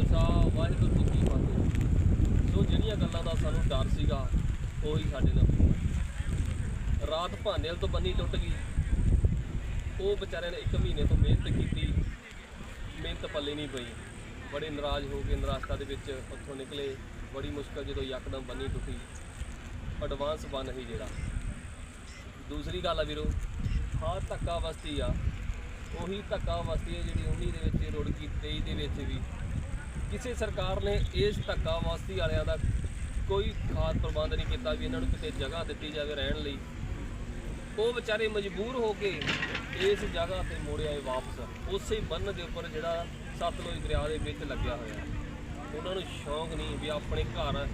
ਖਾਲਸਾ, ਵਾਹਿਗੁਰੂ ਜੀ ਕੀ ਫਤਿਹ। ਸੋ ਜਿਹੜੀਆਂ ਗੱਲਾਂ ਦਾ ਸਾਨੂੰ ਡਰ ਸੀਗਾ, ਉਹੀ ਸਾਡੇ ਨਾਲ ਹੋਈਆਂ। ਰਾਤ ਭਾਨੇਲ ਤੋਂ ਬੰਨੀ ਟੁੱਟ ਗਈ। ਉਹ ਵਿਚਾਰਿਆਂ ਨੇ ਇੱਕ ਮਹੀਨੇ ਤੋਂ ਮਿਹਨਤ ਕੀਤੀ। ਮਿਹਨਤ ਪੱਲੇ ਨਹੀਂ ਪਈ। ਬੜੇ ਨਾਰਾਜ਼ ਹੋ ਕੇ ਨਿਰਾਸ਼ਤਾ ਦੇ ਵਿੱਚ ਉੱਥੋਂ ਨਿਕਲੇ। ਬੜੀ ਮੁਸ਼ਕਲ ਜਦੋਂ ਯਕਦਮ ਬੰਨੀ ਟੁੱਟੀ। ਐਡਵਾਂਸ ਬਨ ਹੀ ਜਿਹੜਾ। ਦੂਸਰੀ ਗੱਲ ਆ ਵੀਰੋ ਹਾਂ ਧੱਕਾ ਵਸਤੀ ਆ। ਉਹੀ ਧੱਕਾ ਵਸਤੀ ਹੈ ਜਿਹੜੀ 19 ਦੇ ਵਿੱਚ ਰੁੜ ਗਈ 23 ਦੇ ਵਿੱਚ ਵੀ। ਕਿਸੇ ਸਰਕਾਰ ਨੇ ਇਸ ਧੱਕਾ ਵਸਤੀ ਵਾਲਿਆਂ ਦਾ ਕੋਈ ਖਾਸ ਪ੍ਰਬੰਧ ਨਹੀਂ ਕੀਤਾ ਵੀ ਇਹਨਾਂ ਨੂੰ ਕਿਤੇ ਜਗ੍ਹਾ ਦਿੱਤੀ ਜਾਵੇ ਰਹਿਣ ਲਈ। ਉਹ ਵਿਚਾਰੇ ਮਜਬੂਰ ਹੋ ਕੇ ਇਸ ਜਗ੍ਹਾ ਤੇ ਮੁੜ ਆਏ ਵਾਪਸ। ਉਸੇ ਬੰਨ ਦੇ ਉੱਪਰ ਜਿਹੜਾ ਸਤਲੁਜ ਦਰਿਆ ਦੇ ਵਿੱਚ ਲੱਗਿਆ ਹੋਇਆ ਉਹਨਾਂ ਨੂੰ ਸ਼ੌਂਕ ਨਹੀਂ ਵੀ ਆਪਣੇ ਘਰ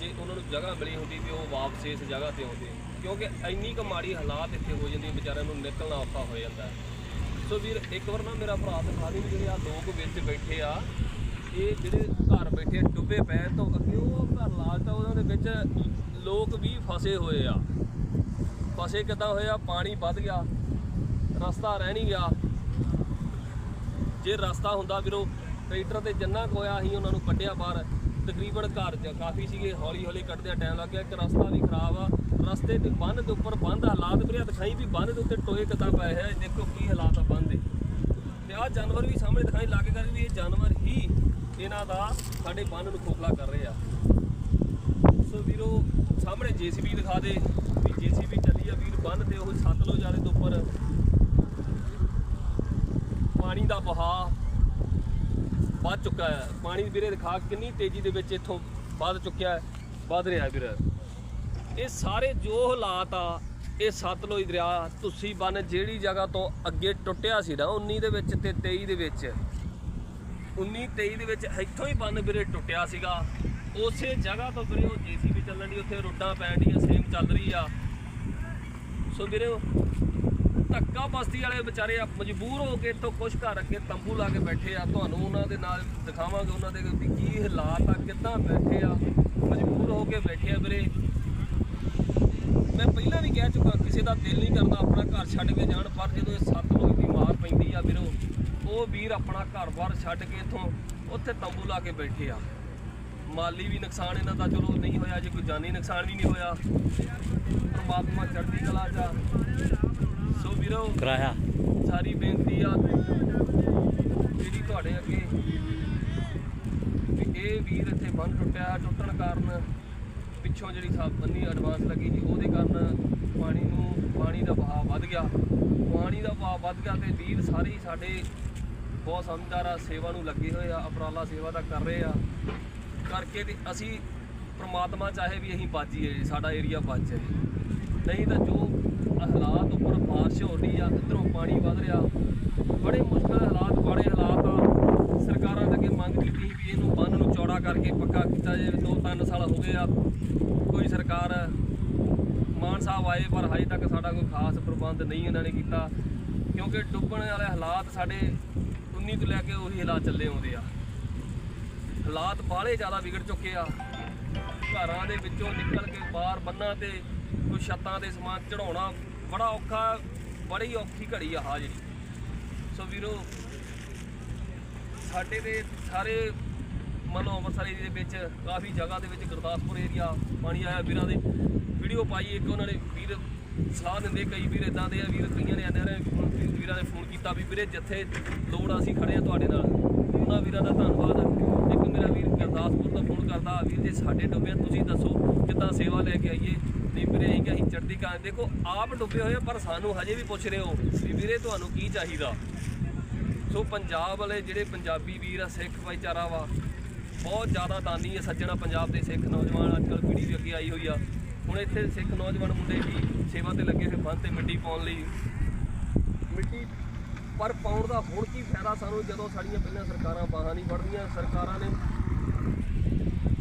ਜੇ ਉਹਨਾਂ ਨੂੰ ਜਗ੍ਹਾ ਮਿਲੀ ਹੁੰਦੀ ਵੀ ਉਹ ਵਾਪਸ ਇਸ ਜਗ੍ਹਾ ਤੇ ਆਉਂਦੇ। ਕਿਉਂਕਿ ਇੰਨੀ ਕੁ ਮਾੜੀ ਹਾਲਾਤ ਇੱਥੇ ਹੋ ਜਾਂਦੀ ਵਿਚਾਰਿਆਂ ਨੂੰ ਨਿਕਲਣਾ ਔਖਾ ਹੋ ਜਾਂਦਾ ਸੋ ਵੀਰ, ਇੱਕ ਵਾਰ ਨਾ ਮੇਰਾ ਭਰਾ ਦਿਖਾ ਦੇ ਵੀ ਜਿਹੜੇ ਆ ਲੋਕ ਵਿੱਚ ਬੈਠੇ ਆ ਇਹ ਜਿਹੜੇ ਘਰ ਬੈਠੇ ਡੁੱਬੇ ਪੈਣ ਤੋਂ ਅੱਗੇ ਉਹ ਘਰ ਲਾਲਤਾ ਉਹਨਾਂ ਦੇ ਵਿੱਚ ਲੋਕ ਵੀ ਫਸੇ ਹੋਏ ਆ। ਫਸੇ ਕਿੱਦਾਂ ਹੋਏ ਆ? ਪਾਣੀ ਵੱਧ ਗਿਆ, ਰਸਤਾ ਰਹਿ ਨਹੀਂ ਗਿਆ ਜੇ ਰਸਤਾ ਹੁੰਦਾ ਵੀਰੋ, ਟਰੈਕਟਰ ਤੇ ਜੰਨਾ ਕੋਇਆ ਸੀ ਉਹਨਾਂ ਨੂੰ ਕੱਢਿਆ ਬਾਹਰ। ਤਕਰੀਬਨ ਘਰ ਚ ਕਾਫੀ ਸੀਗੇ ਹੌਲੀ ਹੌਲੀ ਕੱਢਦਿਆਂ ਟਾਈਮ ਲੱਗ ਗਿਆ। ਇੱਕ ਰਸਤਾ ਵੀ ਖਰਾਬ ਆ। ਰਸਤੇ ਤੇ ਬੰਨ ਦੇ ਉੱਪਰ ਬੰਦ ਹਾਲਾਤ ਵੀਰੇ ਦਿਖਾਈ ਵੀ ਬੰਨ ਦੇ ਉੱਤੇ ਟੋਏ ਕਿੱਦਾਂ ਪਏ ਹੈ ਦੇਖੋ ਕੀ ਹਾਲਾਤ ਆ ਬੰਨ ਦੇ। ਤੇ ਆਹ ਜਾਨਵਰ ਵੀ ਸਾਹਮਣੇ ਦਿਖਾਈ, ਲੱਗ ਕਰ ਵੀ ਇਹ ਜਾਨਵਰ ਹੀ ਇਹਨਾਂ ਦਾ ਸਾਡੇ ਬੰਨ ਨੂੰ ਖੋਖਲਾ ਕਰ ਰਹੇ ਆ। ਸੋ ਵੀਰੋ, ਸਾਹਮਣੇ ਜੀਸੀਬੀ ਦਿਖਾ ਦੇ। ਵੀ ਜੀਸੀਬੀ ਚੱਲੀ ਆ ਵੀਰ, ਬੰਨ ਤੇ ਉਹ ਸਤਲੁਜ ਵਾਲੇ ਦੇ ਉੱਪਰ। ਪਾਣੀ ਦਾ ਵਹਾਅ ਵੱਧ ਚੁੱਕਾ ਹੈ। ਪਾਣੀ ਵੀਰੇ ਦਿਖਾ ਕਿੰਨੀ ਤੇਜ਼ੀ ਦੇ ਵਿੱਚ ਇੱਥੋਂ ਵੱਧ ਚੁੱਕਿਆ ਹੈ, ਵੱਧ ਰਿਹਾ ਵੀਰੇ। ਇਹ ਸਾਰੇ ਜੋ ਹਾਲਾਤ ਆ, ਇਹ ਸਤਲੁਜ ਦਰਿਆ, ਤੁਸੀਂ ਬੰਨ ਜਿਹੜੀ ਜਗ੍ਹਾ ਤੋਂ ਅੱਗੇ ਟੁੱਟਿਆ ਸੀ ਨਾ 19 ਦੇ ਵਿੱਚ ਤੇ 23 ਦੇ ਵਿੱਚ 19 23 ਦੇ ਵਿੱਚ ਇੱਥੋਂ ਹੀ ਬੰਨ ਵੀਰੇ ਟੁੱਟਿਆ ਸੀਗਾ। ਉਸੇ ਜਗ੍ਹਾ ਤੋਂ ਵੀਰੇ ਉਹ ਜੀਸੀਬੀ ਚੱਲਣ ਦੀ ਉੱਥੇ ਰੋਡਾਂ ਪੈਣ ਡੀਆਂ, ਸੇਮ ਚੱਲ ਰਹੀ ਆ। ਸੋ ਵੀਰੇ ਉਹ ਧੱਕਾ ਬਸਤੀ ਵਾਲੇ ਵਿਚਾਰੇ ਆ, ਮਜਬੂਰ ਹੋ ਕੇ ਇੱਥੋਂ ਕੁਛ ਘਰ ਅੱਗੇ ਤੰਬੂ ਲਾ ਕੇ ਬੈਠੇ ਆ। ਤੁਹਾਨੂੰ ਉਹਨਾਂ ਦੇ ਨਾਲ ਦਿਖਾਵਾਂਗੇ ਉਹਨਾਂ ਦੇ ਵੀ ਕੀ ਹਾਲਾਤ ਆ, ਕਿੱਦਾਂ ਬੈਠੇ ਆ। ਮਜਬੂਰ ਹੋ ਕੇ ਬੈਠੇ ਆ ਵੀਰੇ। ਮੈਂ ਪਹਿਲਾਂ ਵੀ ਕਹਿ ਚੁੱਕਾ, ਕਿਸੇ ਦਾ ਦਿਲ ਨਹੀਂ ਕਰਦਾ ਆਪਣਾ ਘਰ ਛੱਡ ਕੇ ਜਾਣ, ਪਰ ਜਦੋਂ ਇਹ ਸਤਲੁਜ ਦੀ ਮਾਰ ਪੈਂਦੀ ਆ ਵੀਰੋ ਉਹ ਵੀਰ ਆਪਣਾ ਘਰ-ਬਾਰ ਛੱਡ ਕੇ ਇੱਥੋਂ ਉੱਥੇ ਤੰਬੂ ਲਾ ਕੇ ਬੈਠੇ ਆ। ਮਾਲੀ ਵੀ ਨੁਕਸਾਨ ਇਹਨਾਂ ਦਾ ਚਲੋ ਨਹੀਂ ਹੋਇਆ ਜੇ ਕੋਈ ਜਾਨੀ ਨੁਕਸਾਨ ਵੀ ਨਹੀਂ ਹੋਇਆ। ਪਰਮਾਤਮਾ ਚੜ੍ਹਦੀ ਕਲਾ ਚ ਆ। ਸੋ ਵੀਰੋ ਕਰਾਇਆ। ਸਾਰੀ ਬੇਨਤੀ ਆ ਜਿਹੜੀ ਤੁਹਾਡੇ ਅੱਗੇ ਵੀ ਇਹ ਵੀਰ ਇੱਥੇ ਬੰਨ ਟੁੱਟਿਆ ਟੁੱਟਣ ਕਾਰਨ ਪਿੱਛੋਂ ਜਿਹੜੀ ਸਾ ਬੰਨੀ ਐਡਵਾਂਸ ਲੱਗੀ ਸੀ ਉਹਦੇ ਕਾਰਨ ਪਾਣੀ ਨੂੰ ਪਾਣੀ ਦਾ ਵਹਾਅ ਵੱਧ ਗਿਆ। ਪਾਣੀ ਦਾ ਵਹਾਅ ਵੱਧ ਗਿਆ ਤੇ ਵੀਰ ਸਾਰੇ ਹੀ ਸਾਡੇ ਬਹੁਤ ਸਮਝਦਾਰ ਆ ਸੇਵਾ ਨੂੰ ਲੱਗੇ ਹੋਏ ਆ ਉਪਰਾਲਾ ਸੇਵਾ ਦਾ ਕਰ ਰਹੇ ਆ। ਕਰਕੇ ਤੇ ਅਸੀਂ ਪ੍ਰਮਾਤਮਾ ਚਾਹੇ ਵੀ ਅਸੀਂ ਬਾਜੀਏ ਜੀ, ਸਾਡਾ ਏਰੀਆ ਬਚ ਜਾਏ ਨਹੀਂ ਤਾਂ ਜੋ ਹਾਲਾਤ ਉੱਪਰ ਬਾਰਿਸ਼ ਹੋ ਰਹੀ ਆ ਇੱਧਰੋਂ ਪਾਣੀ ਵੱਧ ਰਿਹਾ। ਬੜੇ ਮੁਸ਼ਕਲ ਹਾਲਾਤ ਬੜੇ ਹਾਲਾਤ ਆ। ਸਰਕਾਰਾਂ ਦੇ ਅੱਗੇ ਮੰਗ ਕੀਤੀ ਸੀ ਵੀ ਇਹਨੂੰ ਬੰਨ ਨੂੰ ਚੌੜਾ ਕਰਕੇ ਪੱਕਾ ਕੀਤਾ ਜਾਵੇ ਦੋ ਤਿੰਨ ਸਾਲ ਹੋ ਗਏ ਆ। ਕੋਈ ਸਰਕਾਰ ਮਾਨ ਸਾਹਿਬ ਆਏ ਪਰ ਹਜੇ ਤੱਕ ਸਾਡਾ ਕੋਈ ਖਾਸ ਪ੍ਰਬੰਧ ਨਹੀਂ ਇਹਨਾਂ ਨੇ ਕੀਤਾ। ਕਿਉਂਕਿ ਡੁੱਬਣ ਵਾਲੇ ਹਾਲਾਤ ਸਾਡੇ 19 ਤੋਂ ਲੈ ਕੇ ਉਹੀ ਹਾਲਾਤ ਚੱਲੇ ਆਉਂਦੇ ਆ। ਹਾਲਾਤ ਬਾਹਲੇ ਜ਼ਿਆਦਾ ਵਿਗੜ ਚੁੱਕੇ ਆ। ਘਰਾਂ ਦੇ ਵਿੱਚੋਂ ਨਿਕਲ ਕੇ ਬਾਹਰ ਬੰਨਾਂ ਤੇ ਕੋਈ ਛੱਤਾਂ ਦੇ ਸਮਾਨ ਚੜਾਉਣਾ ਬੜਾ ਔਖਾ, ਬੜੀ ਔਖੀ ਘੜੀ ਆ ਆ ਜਿਹੜੀ। ਸੋ ਵੀਰੋ, ਸਾਡੇ ਦੇ ਸਾਰੇ ਮਨੋ ਅੰਮ੍ਰਿਤਸਰ ਏਰੀਏ ਦੇ ਵਿੱਚ ਕਾਫੀ ਜਗ੍ਹਾ ਦੇ ਵਿੱਚ ਗੁਰਦਾਸਪੁਰ ਏਰੀਆ ਪਾਣੀ ਆਇਆ ਵੀਰਾਂ ਦੇ। ਵੀਡੀਓ ਪਾਈ ਇੱਕ ਉਹਨਾਂ ਨੇ, ਵੀਰ ਸਲਾਹ ਦਿੰਦੇ, ਕਈ ਵੀਰ ਇਦਾਂ ਦੇ ਆ, ਵੀਰ ਕਈਆਂ ਨੇ ਐਨਆਰਆਈ ਨੇ ਫੋਨ ਵੀ ਵੀਰੇ ਜਿੱਥੇ ਲੋੜ ਅਸੀਂ ਖੜੇ ਆ ਤੁਹਾਡੇ ਨਾਲ। ਉਹਨਾਂ ਵੀਰਾਂ ਦਾ ਧੰਨਵਾਦ। ਇੱਕ ਮੇਰਾ ਵੀਰ ਗੁਰਦਾਸਪੁਰ ਤੋਂ ਫੋਨ ਕਰਦਾ ਵੀਰ ਜੇ ਸਾਡੇ ਡੁੱਬੇ ਤੁਸੀਂ ਦੱਸੋ ਕਿੱਦਾਂ ਸੇਵਾ ਲੈ ਕੇ ਆਈਏ? ਨਹੀਂ ਵੀਰੇ ਅਸੀਂ ਅਸੀਂ ਚੜ੍ਹਦੀ ਕਾਂ ਦੇਖੋ ਆਪ ਡੁੱਬੇ ਹੋਏ ਆ, ਪਰ ਸਾਨੂੰ ਹਜੇ ਵੀ ਪੁੱਛ ਰਹੇ ਹੋ ਵੀ ਵੀਰੇ ਤੁਹਾਨੂੰ ਕੀ ਚਾਹੀਦਾ? ਸੋ ਪੰਜਾਬ ਵਾਲੇ ਜਿਹੜੇ ਪੰਜਾਬੀ ਵੀਰ ਆ ਸਿੱਖ ਭਾਈਚਾਰਾ ਵਾ ਬਹੁਤ ਜ਼ਿਆਦਾ ਦਾਨੀ ਆ ਸੱਜਣਾ ਪੰਜਾਬ ਦੇ ਸਿੱਖ ਨੌਜਵਾਨ ਅੱਜ ਕੱਲ੍ਹ ਪੀੜ੍ਹੀ ਵੀ ਅੱਗੇ ਆਈ ਹੋਈ ਆ। ਹੁਣ ਇੱਥੇ ਸਿੱਖ ਨੌਜਵਾਨ ਮੁੰਡੇ ਵੀ ਸੇਵਾ ਤੇ ਲੱਗੇ ਹੋਏ ਬੰਦ ਤੇ ਮਿੱਟੀ ਪਾਉਣ ਲਈ। ਮਿੱਟੀ ਪਰ ਪਾਉਣ ਦਾ ਹੁਣ ਕੀ ਫਾਇਦਾ ਸਾਨੂੰ ਜਦੋਂ ਸਾਡੀਆਂ ਪਹਿਲਾਂ ਸਰਕਾਰਾਂ ਬਾਹਾਂ ਨਹੀਂ ਫੜਦੀਆਂ, ਸਰਕਾਰਾਂ ਨੇ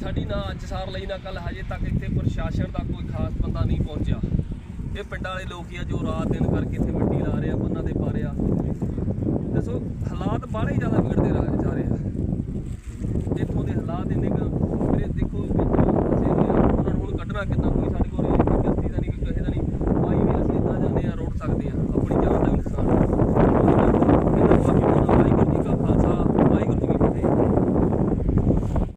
ਸਾਡੀ ਨਾ ਅੱਜ ਸਾਰ ਲਈ, ਨਾ ਕੱਲ ਹਜੇ ਤੱਕ ਇੱਥੇ ਪ੍ਰਸ਼ਾਸਨ ਦਾ ਕੋਈ ਖਾਸ ਬੰਦਾ ਨਹੀਂ ਪਹੁੰਚਿਆ। ਇਹ ਪਿੰਡਾਂ ਵਾਲੇ ਲੋਕ ਹੀ ਆ ਜੋ ਰਾਤ ਦਿਨ ਕਰਕੇ ਇੱਥੇ ਮਿੱਟੀ ਲਾ ਰਹੇ ਆ, ਬੰਨਾਂ ਦੇ ਪਾ ਰਹੇ ਆ। ਦੱਸੋ, ਹਾਲਾਤ ਬਾਹਲੇ ਹੀ ਜ਼ਿਆਦਾ ਵਿਗੜਦੇ ਰਹਿ ਜਾ ਰਹੇ ਆ। ਇੱਥੋਂ ਦੇ ਹਾਲਾਤ ਇੰਨੇ ਕੁ, ਵੀਰੇ ਦੇਖੋ ਵੀ ਅਸੀਂ ਉਹਨਾਂ ਨੂੰ ਹੁਣ ਕੱਢਣਾ ਕਿੱਦਾਂ, ਕੋਈ ਪੈਸੇ ਦਾ ਨਹੀਂ।